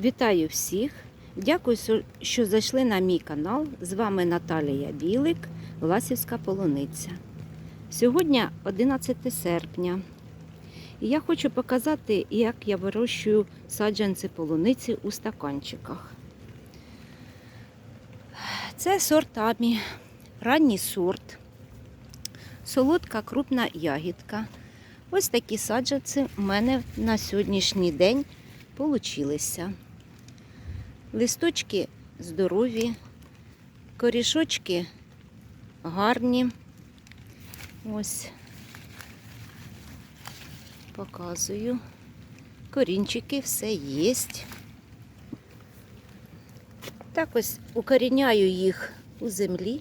Вітаю всіх! Дякую, що- зайшли на мій канал. З вами Наталія Білик, Власівська полуниця. Сьогодні 11 серпня. І я хочу показати, як я вирощую саджанці полуниці у стаканчиках. Це сорт Амі, ранній сорт, солодка крупна ягідка. Ось такі саджанці у мене на сьогоднішній день получилися. Листочки здорові, корішочки гарні. Ось показую. Корінчики все є. Так ось укоріняю їх у землі.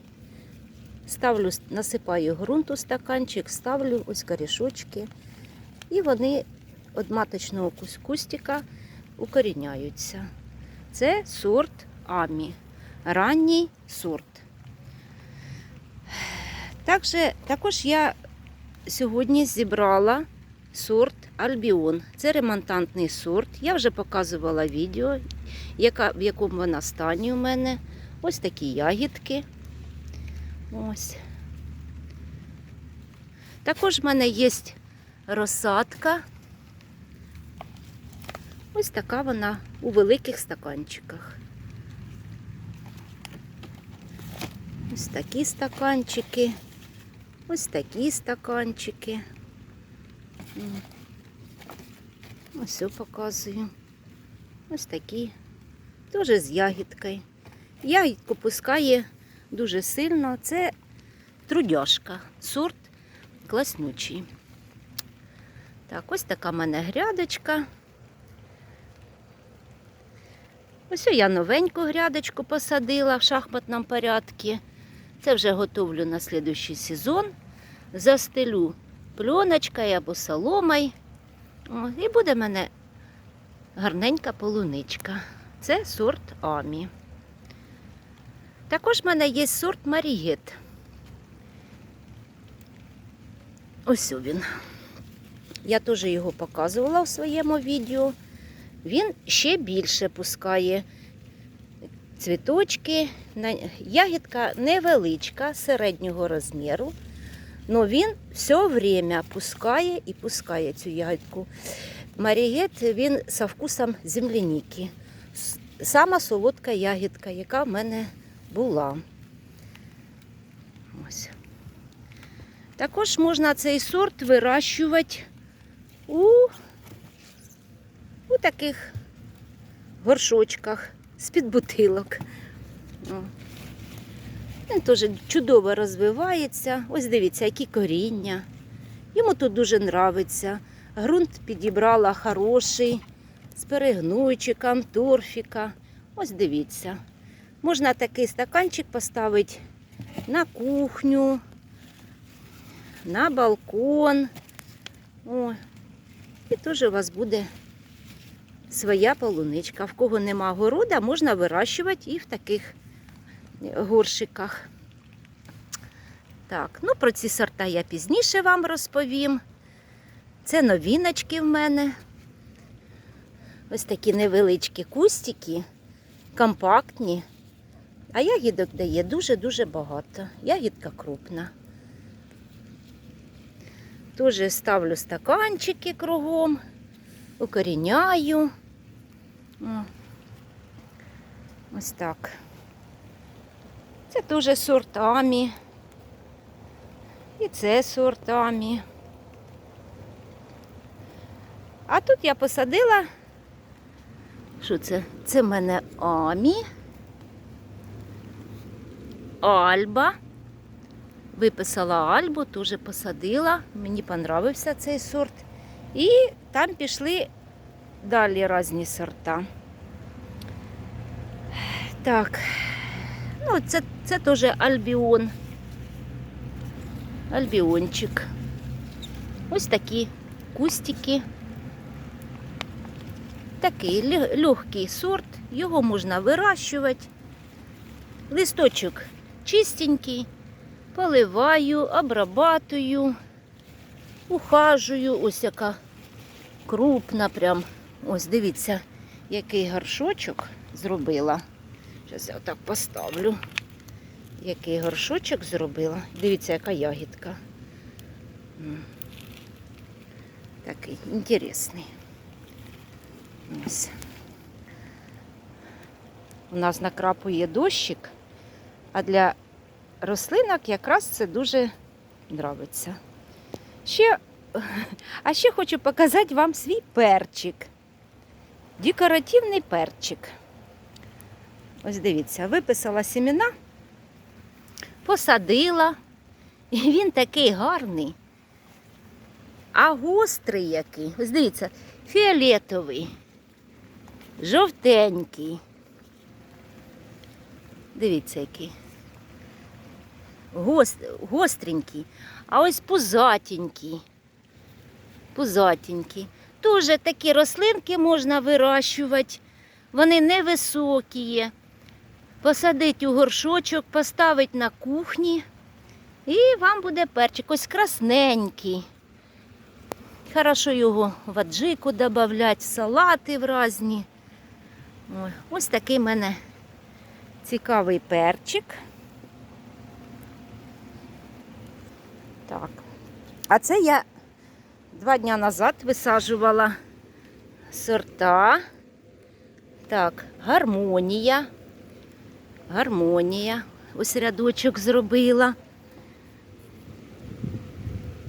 Ставлю, насипаю ґрунт у стаканчик, ставлю ось корішочки. І вони від маточного кустика укоріняються. Це сорт Амі, ранній сорт. Також, також я сьогодні зібрала сорт Альбіон. Це ремонтантний сорт. Я вже показувала відео, яка, в якому вона стані у мене. Ось такі ягідки. Ось. Також в мене є розсадка. Ось така вона у великих стаканчиках. Ось такі стаканчики, ось такі стаканчики. Ось показую. Ось такі. Теж з ягідкою. Ягідку пускає дуже сильно. Це трудяшка, сорт класнючий. Так, ось така в мене грядочка. Ось я новеньку грядочку посадила в шахматному порядку. Це вже готовлю на слідуючий сезон. Застелю пленочкою або соломою. І буде в мене гарненька полуничка. Це сорт Амі. Також в мене є сорт Марієт. Ось він. Я теж його показувала в своєму відео. Він ще більше пускає цвіточки. Ягідка невеличка, середнього розміру. але він все время пускає і пускає цю ягідку. Марієт він со вкусом земляніки. Сама солодка ягідка, яка в мене була. Ось. Також можна цей сорт вирощувати у у таких горшочках з-під бутилок. Він теж чудово розвивається. Ось дивіться, які коріння. Йому тут дуже нравиться. Грунт підібрала хороший, з перегнойчиком, торфіка. Ось дивіться. Можна такий стаканчик поставити на кухню, на балкон. О, і теж у вас буде своя полуничка. В кого нема города, можна вирощувати і в таких горшиках. Так, ну про ці сорта я пізніше вам розповім. Це новіночки в мене. Ось такі невеличкі кустики, компактні. А ягідок дає дуже-дуже багато. Ягідка крупна. Теж ставлю стаканчики кругом укоріняю. Ось так. Це теж сорт Амі. І це сорт Амі. А тут я посадила. Що це? Це в мене Амі. Альба. Виписала Альбу, теж посадила. Мені понравився цей сорт. І там пішли далі різні сорта. Так, ну це, це теж альбіон. Альбіончик. Ось такі кустики. Такий легкий сорт, його можна вирощувати. Листочок чистенький, поливаю, обрабатую, ухажую, ось яка крупна прям. Ось дивіться, який горшочок зробила. Зараз я отак поставлю. Який горшочок зробила. Дивіться, яка ягідка. Такий інтересний. Ось. У нас накрапує дощик, а для рослинок якраз це дуже подобається. Ще, а ще хочу показати вам свій перчик. Декоративний перчик. Ось дивіться, виписала семена, посадила, і він такий гарний. А гострий який. Ось дивіться, фіолетовий, жовтенький. Дивіться, який. Гос... Гостренький. А ось пузатенький. Пузатенький. Дуже такі рослинки можна вирощувати. Вони невисокі. Посадити у горшочок, поставити на кухні. І вам буде перчик. Ось красненький. Хорошо його в аджику додавати, салати в різні. Ой, Ось такий в мене цікавий перчик. Так. А це я два дні назад висаджувала сорта. Так, гармонія. Гармонія. Ось рядочок зробила.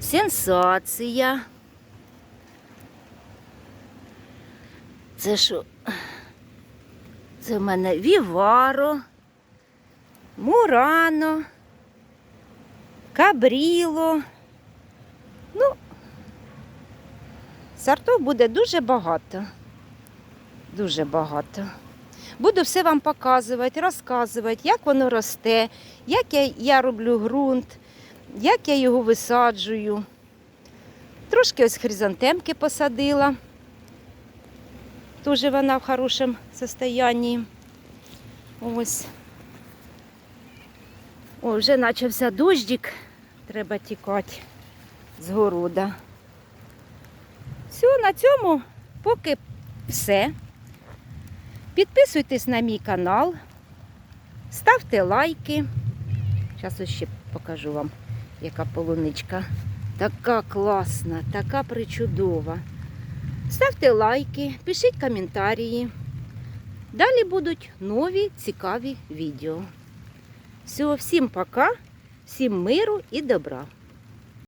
Сенсація. Це що? Це в мене Віваро, Мурано, Кабріло. Ну, сортів буде дуже багато. Дуже багато. Буду все вам показувати, розказувати, як воно росте, як я, я роблю ґрунт, як я його висаджую. Трошки ось хризантемки посадила. Тоже вона в хорошому состоянні. Ось. О, вже почався дощик. Треба тікати з города. Все, на цьому поки все. Підписуйтесь на мій канал, ставте лайки. Зараз ще покажу вам, яка полуничка. Така класна, така причудова. Ставте лайки, пишіть коментарі. Далі будуть нові цікаві відео. Всього, всім пока, всім миру і добра.